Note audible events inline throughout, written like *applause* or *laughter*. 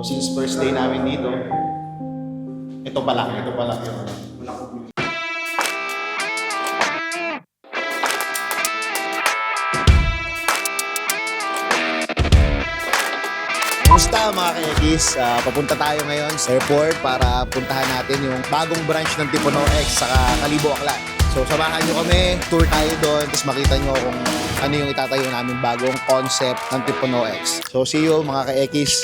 So since first day namin dito, ito pa lang, ito pa lang una ko Kumusta mga ka-Ekis? Ah, papunta tayo ngayon sa airport para puntahan natin yung bagong branch ng Tipono X sa Kalibo Aklan. So samahan nyo kami, tour tayo doon, tapos makita nyo kung ano yung itatayo namin bagong concept ng Tipono X. So see you mga ka-Ekis.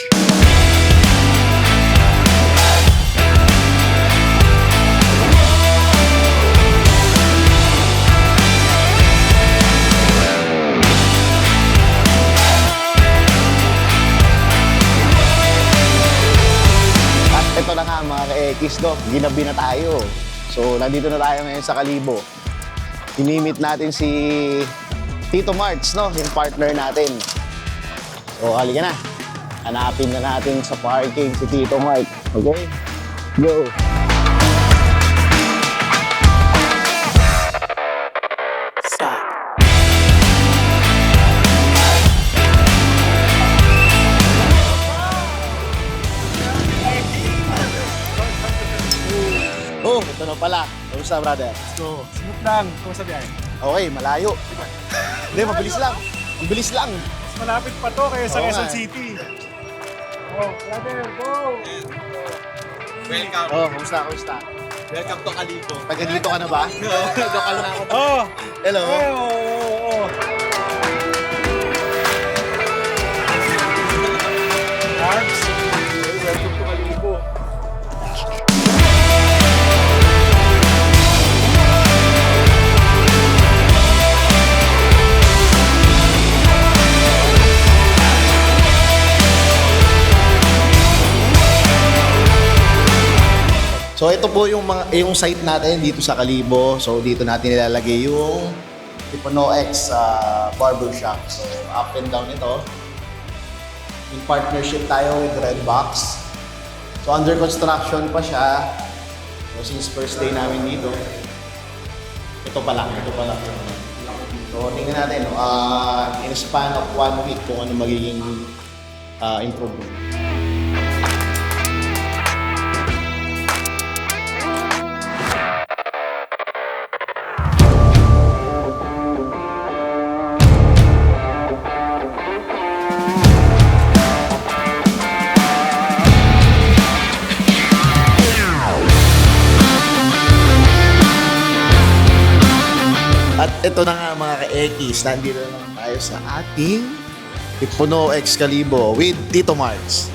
ka-Ekis, no? ginabi na tayo. So, nandito na tayo ngayon sa Kalibo. Inimit natin si Tito Marts, no? yung partner natin. So, halika na. Hanapin na natin sa parking si Tito Mart. Okay? Go! Kamusta, brother? So, smooth lang. Kumusta biyahe? Okay, malayo. Hindi, mabilis lang. Ang bilis lang. Mas malapit pa to kaya sa Oo Quezon. City. Oh, brother, go! Welcome. Oh, kamusta, kamusta? Welcome to Kalibo. Taga dito ka na ba? *laughs* Lokal na ako. Oh! Hello. Eh, oh, oh, oh. So ito po yung mga yung site natin dito sa Kalibo. So dito natin nilalagay yung Tipono X sa barbershop. So up and down ito. In partnership tayo with Redbox. So under construction pa siya. So since first day namin dito, ito pa lang, ito pa lang. So tingnan natin, uh, in a span of one week kung ano magiging uh, improvement. Ito na nga mga ka-Ekis, nandito na naman tayo sa ating Ipuno X Calibo with Tito Marts.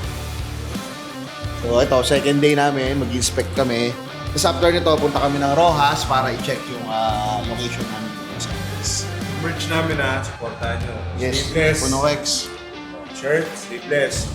So ito, second day namin, mag-inspect kami. Tapos after nito, punta kami ng Rojas para i-check yung ah, location namin sa X. Merch namin na, supportahan nyo. Yes, Sleeveless. Ipuno X. Shirt, sleeveless.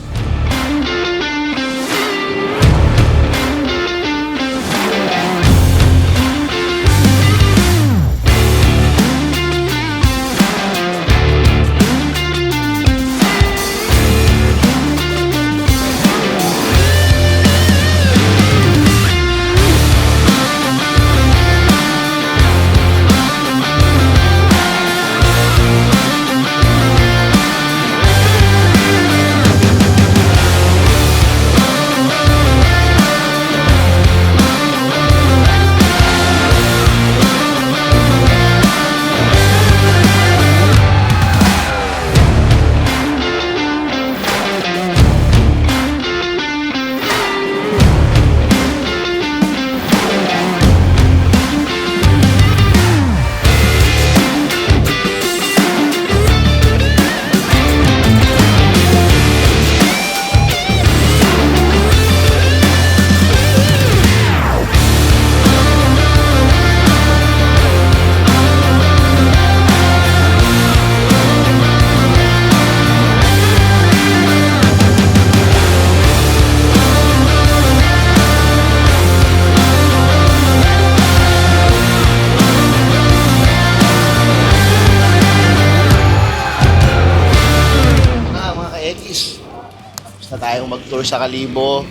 Mag-tour sa Kalibo.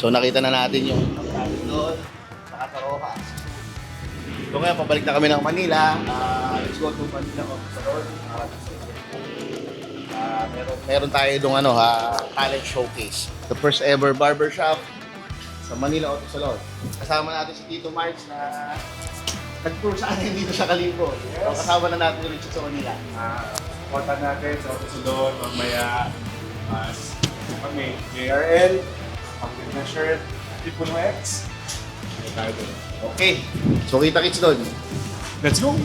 So nakita na natin yung doon. Saka sa Rojas. So ngayon, pabalik na kami ng Manila. Ah, let's go to Manila sa uh, ah, meron, meron tayo itong ano, ha, talent showcase. The first ever barbershop sa Manila Auto Salon. Kasama natin si Tito Marks na nag-tour sa atin dito sa Kalibo. So, kasama na natin ulit sa Manila. Ah, supportan natin sa Susunod, mamaya. Mas kami, JRL, pangit na shirt, Tipo no X. Tayo doon? Okay. So, kita-kits doon. Let's go!